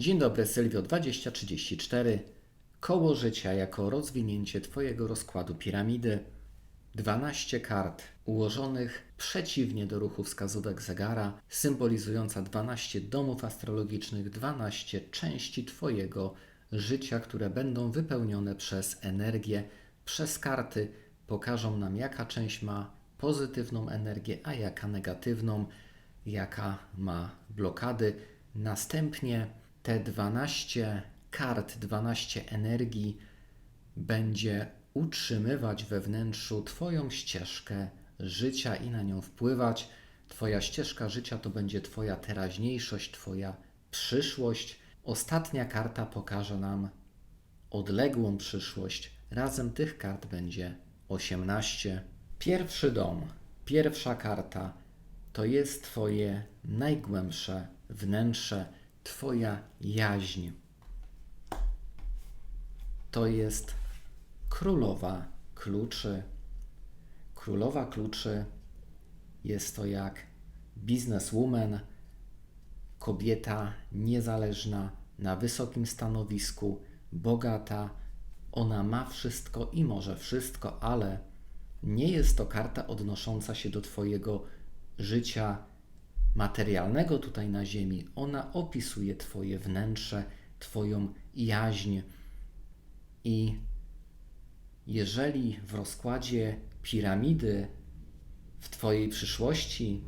Dzień dobry, Sylwio 2034. Koło życia jako rozwinięcie Twojego rozkładu piramidy. 12 kart ułożonych przeciwnie do ruchu wskazówek zegara, symbolizująca 12 domów astrologicznych, 12 części Twojego życia, które będą wypełnione przez energię, przez karty. Pokażą nam, jaka część ma pozytywną energię, a jaka negatywną, jaka ma blokady. Następnie te 12 kart, 12 energii będzie utrzymywać we wnętrzu Twoją ścieżkę życia i na nią wpływać. Twoja ścieżka życia to będzie Twoja teraźniejszość, Twoja przyszłość. Ostatnia karta pokaże nam odległą przyszłość. Razem tych kart będzie 18. Pierwszy dom, pierwsza karta to jest Twoje najgłębsze wnętrze, Twoja jaźń. To jest królowa kluczy. Królowa kluczy jest to jak bizneswoman, kobieta niezależna, na wysokim stanowisku, bogata. Ona ma wszystko i może wszystko, ale nie jest to karta odnosząca się do Twojego życia materialnego tutaj na Ziemi. Ona opisuje Twoje wnętrze, Twoją jaźń. I jeżeli w rozkładzie piramidy w Twojej przyszłości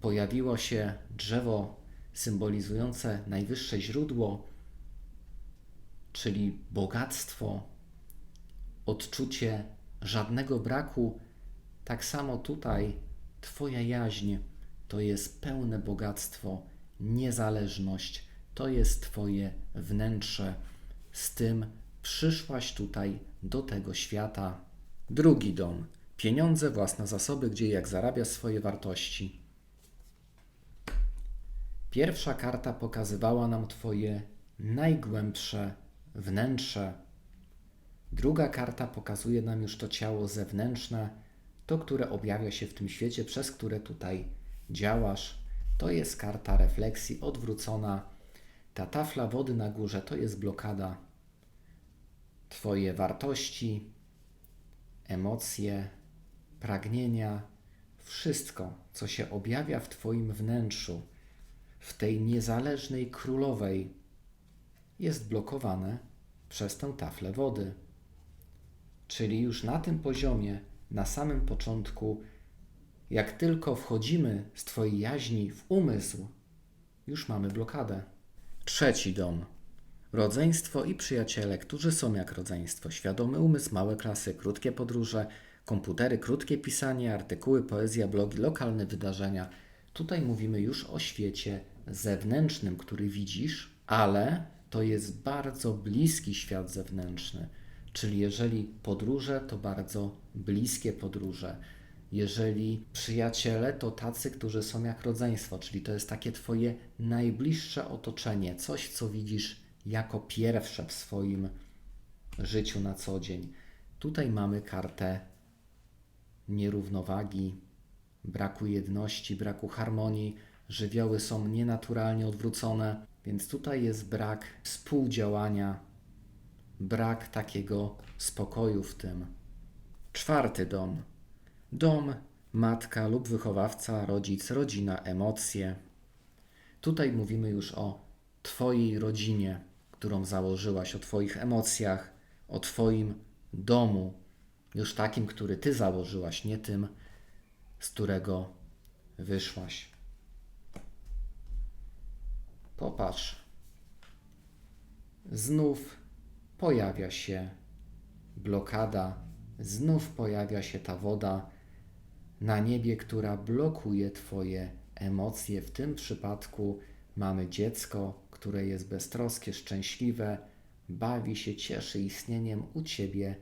pojawiło się drzewo symbolizujące najwyższe źródło, czyli bogactwo, odczucie żadnego braku, tak samo tutaj Twoja jaźń to jest pełne bogactwo, niezależność, to jest Twoje wnętrze. Z tym przyszłaś tutaj do tego świata. Drugi dom. Pieniądze, własne zasoby, gdzie jak zarabia swoje wartości. Pierwsza karta pokazywała nam Twoje najgłębsze wnętrze. Druga karta pokazuje nam już to ciało zewnętrzne, to, które objawia się w tym świecie, przez które tutaj działasz. To jest karta refleksji odwrócona. Ta tafla wody na górze to jest blokada. Twoje wartości, emocje, pragnienia, wszystko, co się objawia w Twoim wnętrzu, w tej niezależnej królowej, jest blokowane przez tę taflę wody. Czyli już na tym poziomie, na samym początku, jak tylko wchodzimy z Twojej jaźni w umysł, już mamy blokadę. Trzeci dom. Rodzeństwo i przyjaciele, którzy są jak rodzeństwo. Świadomy umysł, małe klasy, krótkie podróże, komputery, krótkie pisanie, artykuły, poezja, blogi, lokalne wydarzenia. Tutaj mówimy już o świecie zewnętrznym, który widzisz, ale to jest bardzo bliski świat zewnętrzny. Czyli jeżeli podróże, to bardzo bliskie podróże. Jeżeli przyjaciele, to tacy, którzy są jak rodzeństwo, czyli to jest takie Twoje najbliższe otoczenie, coś, co widzisz jako pierwsze w swoim życiu na co dzień. Tutaj mamy kartę nierównowagi, braku jedności, braku harmonii. Żywioły są nienaturalnie odwrócone, więc tutaj jest brak współdziałania, brak takiego spokoju w tym. Czwarty dom. Dom, matka lub wychowawca, rodzic, rodzina, emocje. Tutaj mówimy już o Twojej rodzinie, którą założyłaś, o Twoich emocjach, o Twoim domu, już takim, który Ty założyłaś, nie tym, z którego wyszłaś. Popatrz. Znów pojawia się blokada, znów pojawia się ta woda na niebie, która blokuje Twoje emocje. W tym przypadku mamy dziecko, które jest beztroskie, szczęśliwe, bawi się, cieszy istnieniem u Ciebie.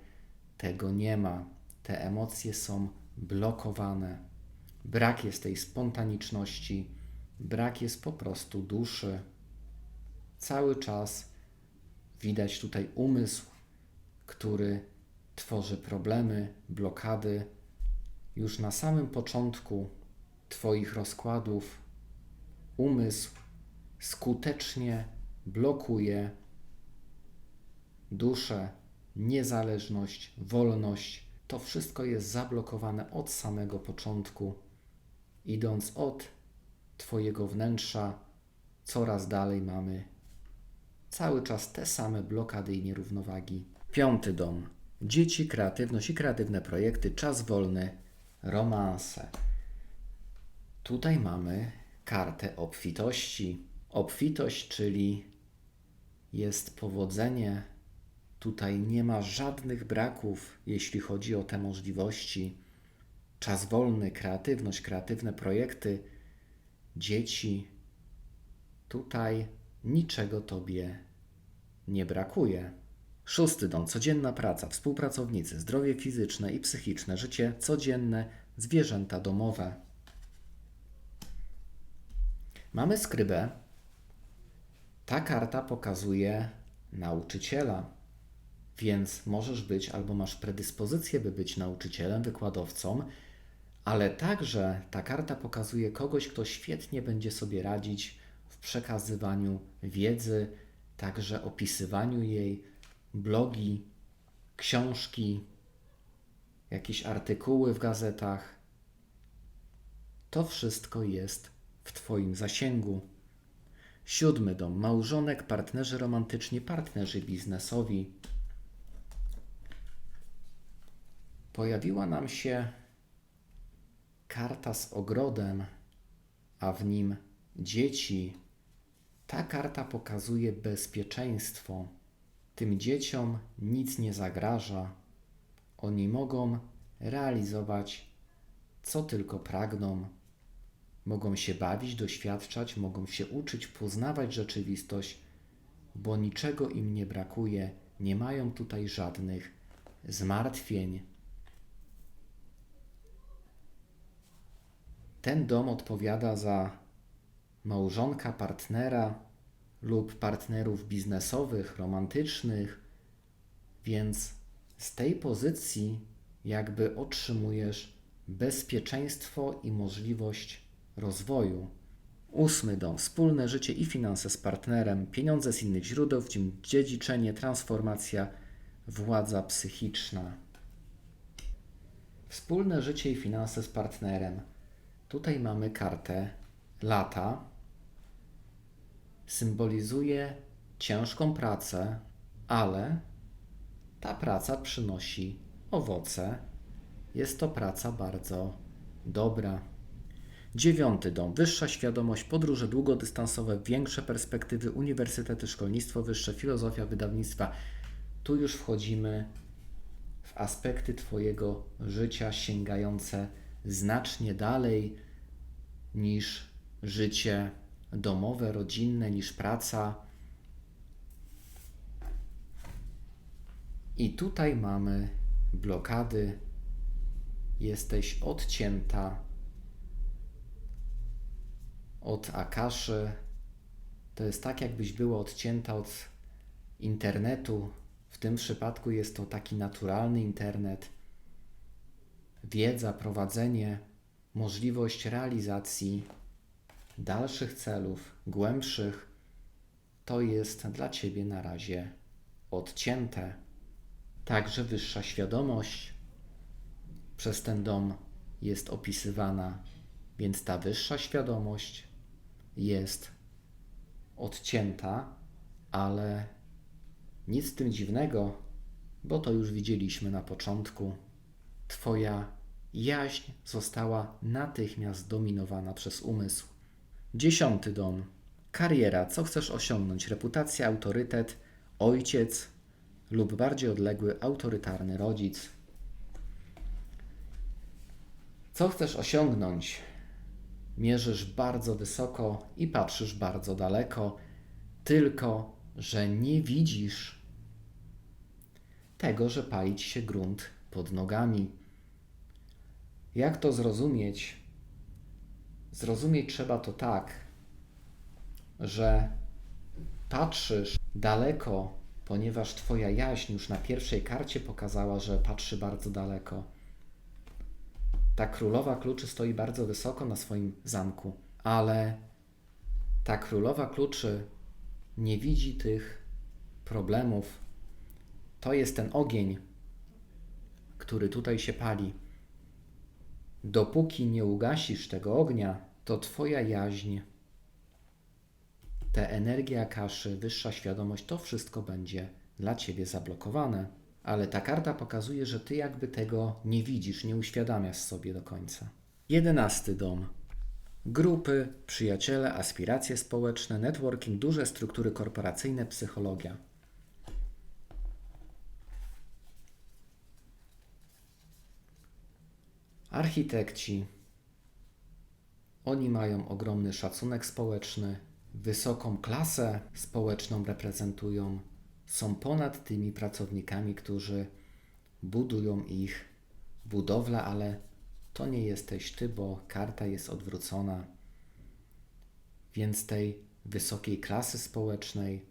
Tego nie ma. Te emocje są blokowane. Brak jest tej spontaniczności, brak jest po prostu duszy. Cały czas widać tutaj umysł, który tworzy problemy, blokady. Już na samym początku Twoich rozkładów umysł skutecznie blokuje duszę, niezależność, wolność. To wszystko jest zablokowane od samego początku, idąc od Twojego wnętrza, coraz dalej mamy cały czas te same blokady i nierównowagi. Piąty dom. Dzieci, kreatywność i kreatywne projekty, czas wolny, romanse. Tutaj mamy kartę obfitości. Obfitość, czyli jest powodzenie. Tutaj nie ma żadnych braków, jeśli chodzi o te możliwości. Czas wolny, kreatywność, kreatywne projekty, dzieci. Tutaj niczego Tobie nie brakuje. Szósty dom, codzienna praca, współpracownicy, zdrowie fizyczne i psychiczne, życie codzienne, zwierzęta domowe. Mamy skrybę. Ta karta pokazuje nauczyciela, więc możesz być albo masz predyspozycję, by być nauczycielem, wykładowcą, ale także ta karta pokazuje kogoś, kto świetnie będzie sobie radzić w przekazywaniu wiedzy, także opisywaniu jej, blogi, książki, jakieś artykuły w gazetach. To wszystko jest w Twoim zasięgu. Siódmy dom małżonek, partnerzy romantyczni, partnerzy biznesowi. Pojawiła nam się karta z ogrodem, a w nim dzieci. Ta karta pokazuje bezpieczeństwo. Tym dzieciom nic nie zagraża. Oni mogą realizować co tylko pragną. Mogą się bawić, doświadczać, mogą się uczyć, poznawać rzeczywistość, bo niczego im nie brakuje, nie mają tutaj żadnych zmartwień. Ten dom odpowiada za małżonka, partnera lub partnerów biznesowych, romantycznych, więc z tej pozycji jakby otrzymujesz bezpieczeństwo i możliwość rozwoju. Ósmy dom. Wspólne życie i finanse z partnerem, pieniądze z innych źródeł, w tym dziedziczenie, transformacja, władza psychiczna. Wspólne życie i finanse z partnerem. Tutaj mamy kartę lata. Symbolizuje ciężką pracę, ale ta praca przynosi owoce. Jest to praca bardzo dobra. Dziewiąty dom. Wyższa świadomość, podróże długodystansowe, większe perspektywy, uniwersytety, szkolnictwo wyższe, filozofia wydawnictwa. Tu już wchodzimy w aspekty Twojego życia sięgające znacznie dalej niż życie domowe, rodzinne, niż praca. I tutaj mamy blokady. Jesteś odcięta od Akaszy. To jest tak, jakbyś była odcięta od internetu. W tym przypadku jest to taki naturalny internet. Wiedza, prowadzenie, możliwość realizacji dalszych celów, głębszych, to jest dla Ciebie na razie odcięte. Także wyższa świadomość przez ten dom jest opisywana, więc ta wyższa świadomość jest odcięta, ale nic z tym dziwnego, bo to już widzieliśmy na początku. Twoja jaźń została natychmiast dominowana przez umysł. Dziesiąty dom. Kariera. Co chcesz osiągnąć? Reputacja, autorytet, ojciec lub bardziej odległy autorytarny rodzic. Co chcesz osiągnąć? Mierzysz bardzo wysoko i patrzysz bardzo daleko, tylko że nie widzisz tego, że pali ci się grunt pod nogami. Jak to zrozumieć? Zrozumieć trzeba to tak, że patrzysz daleko, ponieważ Twoja jaźń już na pierwszej karcie pokazała, że patrzy bardzo daleko. Ta królowa kluczy stoi bardzo wysoko na swoim zamku, ale ta królowa kluczy nie widzi tych problemów. To jest ten ogień, który tutaj się pali. Dopóki nie ugasisz tego ognia, to Twoja jaźń, ta energia kaszy, wyższa świadomość, to wszystko będzie dla Ciebie zablokowane. Ale ta karta pokazuje, że Ty jakby tego nie widzisz, nie uświadamiasz sobie do końca. Jedenasty dom. Grupy, przyjaciele, aspiracje społeczne, networking, duże struktury korporacyjne, psychologia. Architekci. Oni mają ogromny szacunek społeczny, wysoką klasę społeczną reprezentują, są ponad tymi pracownikami, którzy budują ich budowlę, ale to nie jesteś ty, bo karta jest odwrócona. Więc tej wysokiej klasy społecznej,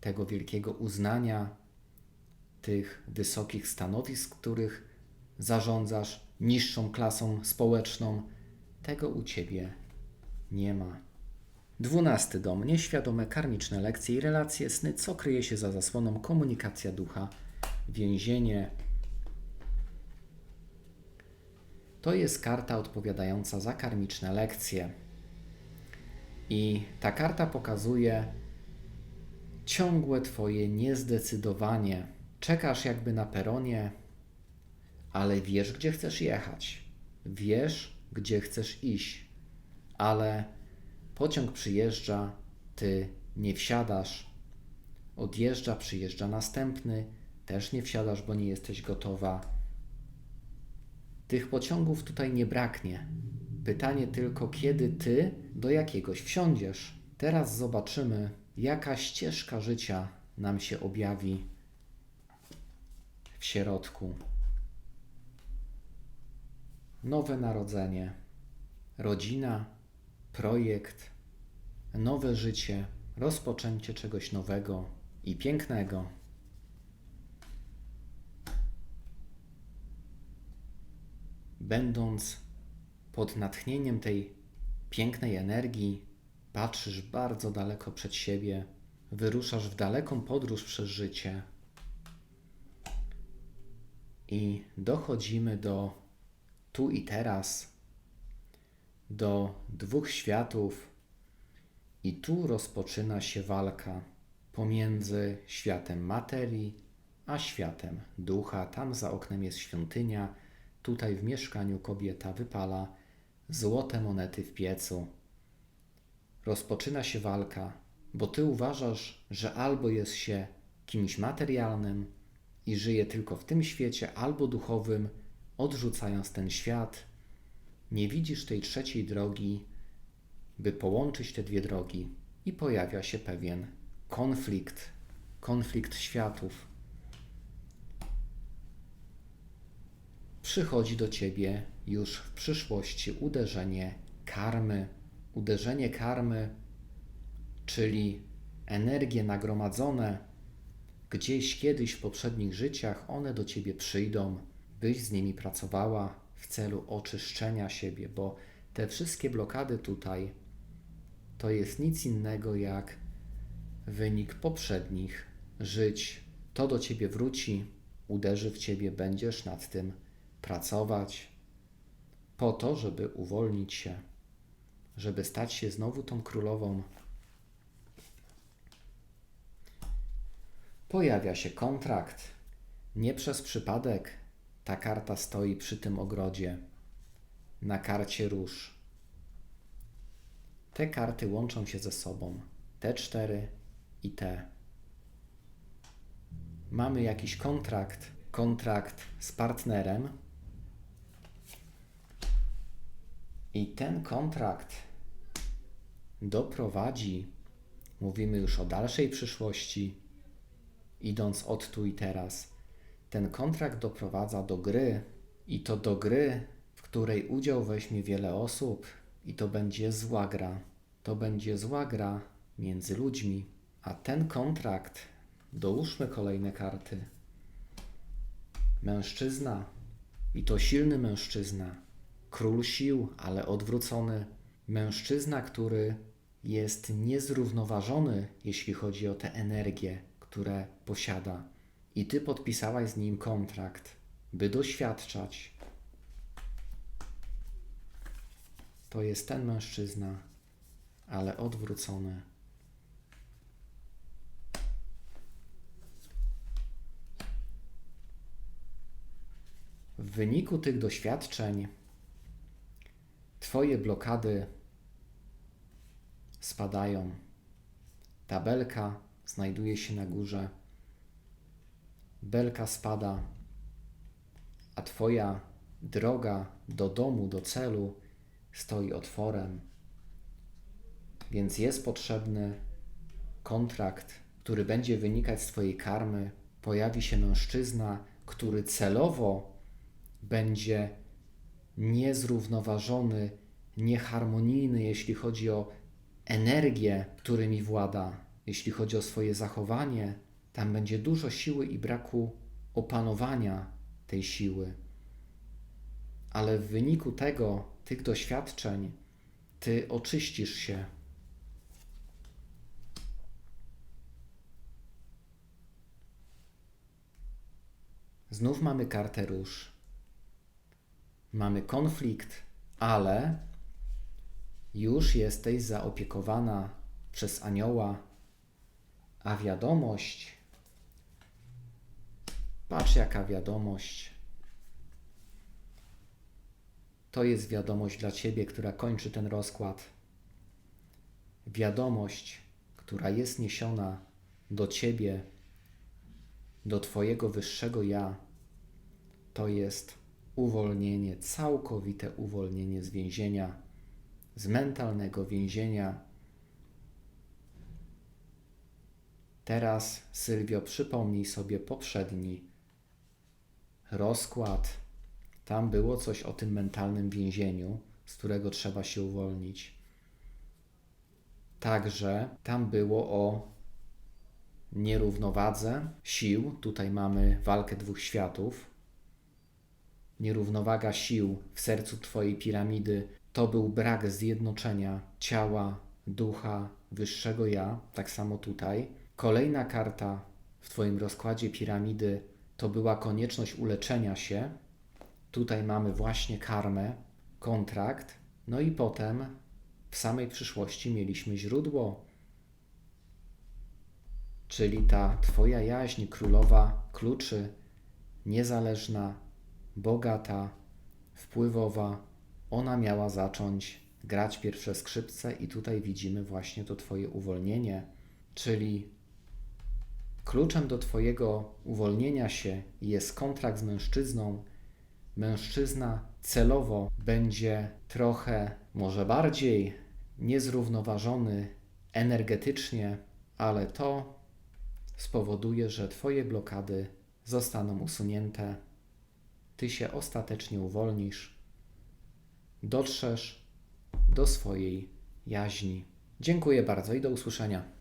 tego wielkiego uznania, tych wysokich stanowisk, których zarządzasz, niższą klasą społeczną, tego u ciebie nie ma. Dwunasty dom. Nieświadome karmiczne lekcje i relacje, sny, co kryje się za zasłoną, komunikacja ducha, więzienie. To jest karta odpowiadająca za karmiczne lekcje. I ta karta pokazuje ciągłe Twoje niezdecydowanie. Czekasz jakby na peronie, ale wiesz, gdzie chcesz jechać. Wiesz, gdzie chcesz iść, ale pociąg przyjeżdża, ty nie wsiadasz. Odjeżdża, przyjeżdża następny, też nie wsiadasz, bo nie jesteś gotowa. Tych pociągów tutaj nie braknie. Pytanie tylko, kiedy ty do jakiegoś wsiądziesz. Teraz zobaczymy, jaka ścieżka życia nam się objawi w środku. Nowe narodzenie, rodzina, projekt, nowe życie, rozpoczęcie czegoś nowego i pięknego. Będąc pod natchnieniem tej pięknej energii, patrzysz bardzo daleko przed siebie, wyruszasz w daleką podróż przez życie. I dochodzimy do tu i teraz, do dwóch światów, i tu rozpoczyna się walka pomiędzy światem materii a światem ducha. Tam za oknem jest świątynia, tutaj w mieszkaniu kobieta wypala złote monety w piecu. Rozpoczyna się walka, bo ty uważasz, że albo jest się kimś materialnym i żyje tylko w tym świecie, albo duchowym, odrzucając ten świat. Nie widzisz tej trzeciej drogi, by połączyć te dwie drogi, i pojawia się pewien konflikt, konflikt światów. Przychodzi do ciebie już w przyszłości uderzenie karmy. Uderzenie karmy, czyli energie nagromadzone gdzieś kiedyś w poprzednich życiach, one do ciebie przyjdą, byś z nimi pracowała w celu oczyszczenia siebie, bo te wszystkie blokady tutaj to jest nic innego jak wynik poprzednich żyć. To do ciebie wróci, uderzy w ciebie, będziesz nad tym pracować po to, żeby uwolnić się, żeby stać się znowu tą królową. Pojawia się kontrakt. Nie przez przypadek ta karta stoi przy tym ogrodzie. Na karcie róż. Te karty łączą się ze sobą. Te cztery i te. Mamy jakiś kontrakt, kontrakt z partnerem. I ten kontrakt doprowadzi, mówimy już o dalszej przyszłości, idąc od tu i teraz. Ten kontrakt doprowadza do gry i to do gry, w której udział weźmie wiele osób, i to będzie zła gra. To będzie zła gra między ludźmi, a ten kontrakt, dołóżmy kolejne karty. Mężczyzna, i to silny mężczyzna, król sił, ale odwrócony, mężczyzna, który jest niezrównoważony, jeśli chodzi o te energie, które posiada. I ty podpisałaś z nim kontrakt, by doświadczać. To jest ten mężczyzna, ale odwrócony. W wyniku tych doświadczeń Twoje blokady spadają. Tabelka znajduje się na górze. Belka spada, a Twoja droga do domu, do celu stoi otworem. Więc jest potrzebny kontrakt, który będzie wynikać z Twojej karmy. Pojawi się mężczyzna, który celowo będzie niezrównoważony, nieharmonijny, jeśli chodzi o energię, którymi włada, jeśli chodzi o swoje zachowanie, tam będzie dużo siły i braku opanowania tej siły. Ale w wyniku tego, tych doświadczeń, ty oczyścisz się. Znów mamy kartę róż. Mamy konflikt, ale już jesteś zaopiekowana przez anioła, a wiadomość, patrz jaka wiadomość. To jest wiadomość dla ciebie, która kończy ten rozkład. Wiadomość, która jest niesiona do ciebie, do twojego wyższego ja, to jest uwolnienie, całkowite uwolnienie z więzienia, z mentalnego więzienia. Teraz, Sylwio, przypomnij sobie poprzedni rozkład. Tam było coś o tym mentalnym więzieniu, z którego trzeba się uwolnić. Także tam było o nierównowadze sił. Tutaj mamy walkę dwóch światów nierównowaga sił w sercu Twojej piramidy to był brak zjednoczenia ciała, ducha, wyższego ja, tak samo tutaj. Kolejna karta w Twoim rozkładzie piramidy to była konieczność uleczenia się. Tutaj mamy właśnie karmę, kontrakt, no i potem w samej przyszłości mieliśmy źródło, czyli ta Twoja jaźń królowa kluczy, niezależna, bogata, wpływowa, ona miała zacząć grać pierwsze skrzypce, i tutaj widzimy właśnie to Twoje uwolnienie, czyli kluczem do Twojego uwolnienia się jest kontrakt z mężczyzną. Mężczyzna celowo będzie trochę, może bardziej niezrównoważony energetycznie, ale to spowoduje, że Twoje blokady zostaną usunięte ty się ostatecznie uwolnisz, dotrzesz do swojej jaźni. Dziękuję bardzo i do usłyszenia.